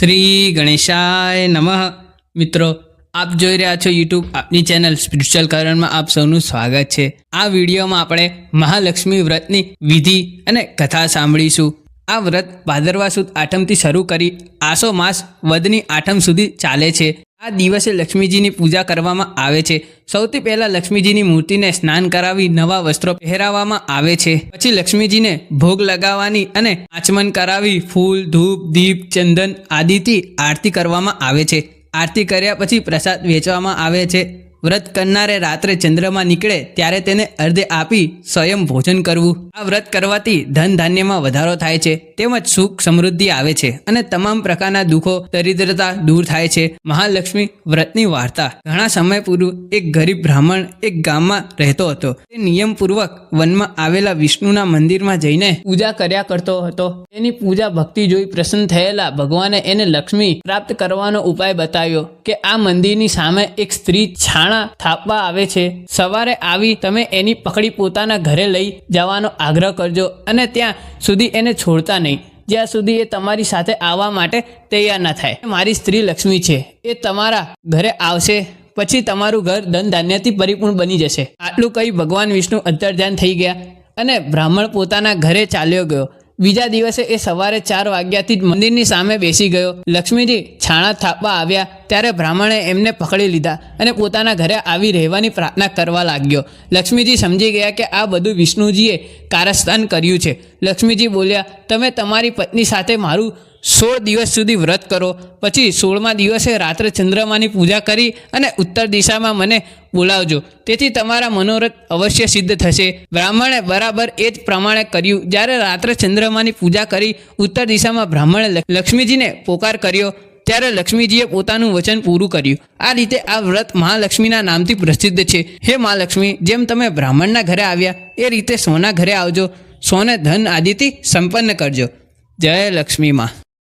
શ્રી ગણેશાય નમઃ. મિત્રો, આપ જોઈ રહ્યા છો યુટ્યુબ આપની ચેનલ સ્પિરિચ્યુઅલ કરણમાં આપ સૌનું સ્વાગત છે. આ વિડીયોમાં આપણે મહાલક્ષ્મી વ્રતની વિધિ અને કથા સાંભળીશું. આ વ્રત ભાદરવા સુદ આઠમથી શરૂ કરી આસો માસ વદની આઠમ સુધી ચાલે છે. આ દિવસે લક્ષ્મીજીની પૂજા કરવામાં આવે છે. સૌથી પહેલાં લક્ષ્મીજીની મૂર્તિને સ્નાન કરાવી નવા વસ્ત્રો પહેરાવવામાં આવે છે. પછી લક્ષ્મીજીને ભોગ લગાવવાની અને આચમન કરાવી ફૂલ, ધૂપ, દીપ, ચંદન આદિથી આરતી કરવામાં આવે છે. આરતી કર્યા પછી પ્રસાદ વેચવામાં આવે છે. વ્રત કરનારે રાત્રે ચંદ્રમાં નીકળે ત્યારે તેને અર્ધે આપી સ્વયં ભોજન કરવું. આ વ્રત કરવાથી ધન ધાન્યમાં વધારો થાય છે, તેમજ સુખ સમૃદ્ધિ આવે છે અને તમામ પ્રકારના દુઃખો, દરિદ્રતા દૂર થાય છે. મહાલક્ષ્મી વ્રતની વાર્તા. ઘણા સમય પૂર્વ એક ગરીબ બ્રાહ્મણ એક ગામમાં રહેતો હતો. તે નિયમપૂર્વક વનમાં આવેલા વિષ્ણુના મંદિરમાં જઈને પૂજા કર્યા કરતો હતો. તેની પૂજા ભક્તિ જોઈ પ્રસન્ન થયેલા ભગવાને એને લક્ષ્મી પ્રાપ્ત કરવાનો ઉપાય બતાવ્યો કે આ મંદિરની સામે એક સ્ત્રી છાણા થાપવા આવે છે. સવારે આવી તમે એની પકડી પોતાના ઘરે લઈ જવાનો આગ્રહ કરજો અને ત્યાં સુધી એને છોડતા નહીં. જ્યાં સુધી એ તમારી સાથે આવવા માટે તૈયાર ન થાય. મારી સ્ત્રી લક્ષ્મી છે. એ તમારા ઘરે આવશે. પછી તમારું ઘર ધન ધાન્યથી પરિપૂર્ણ બની જશે. આટલું કહી ભગવાન વિષ્ણુ અંતર્ધ્યાન થઈ ગયા અને બ્રાહ્મણ પોતાના ઘરે ચાલ્યો ગયો. બીજા દિવસે એ સવારે ચાર વાગ્યાથી જ મંદિરની સામે બેસી ગયો. લક્ષ્મીજી છાણા થાપવા આવ્યા, ત્યારે બ્રાહ્મણે એમને પકડી લીધા અને પોતાના ઘરે આવી રહેવાની પ્રાર્થના કરવા લાગ્યો. લક્ષ્મીજી સમજી ગયા કે આ બધું વિષ્ણુજીએ કારસ્તાન કર્યું છે. લક્ષ્મીજી બોલ્યા, તમે તમારી પત્ની સાથે મારું સોળ દિવસ સુધી વ્રત કરો. પછી સોળમા દિવસે રાત્રે ચંદ્રમાની પૂજા કરી અને ઉત્તર દિશામાં મને બોલાવજો. તેથી તમારા મનોરથ અવશ્ય સિદ્ધ થશે. બ્રાહ્મણે બરાબર એ જ પ્રમાણે કર્યું. જ્યારે રાત્રે ચંદ્રમાની પૂજા કરી ઉત્તર દિશામાં બ્રાહ્મણે લક્ષ્મીજીને પોકાર કર્યો, ત્યારે લક્ષ્મીજીએ પોતાનું વચન પૂરું કર્યું. આ રીતે આ વ્રત મહાલક્ષ્મીના નામથી પ્રસિદ્ધ છે. હે મહાલક્ષ્મી, જેમ તમે બ્રાહ્મણના ઘરે આવ્યા, એ રીતે સોના ઘરે આવજો. સોને ધન આદિથી સંપન્ન કરજો. જય લક્ષ્મી માં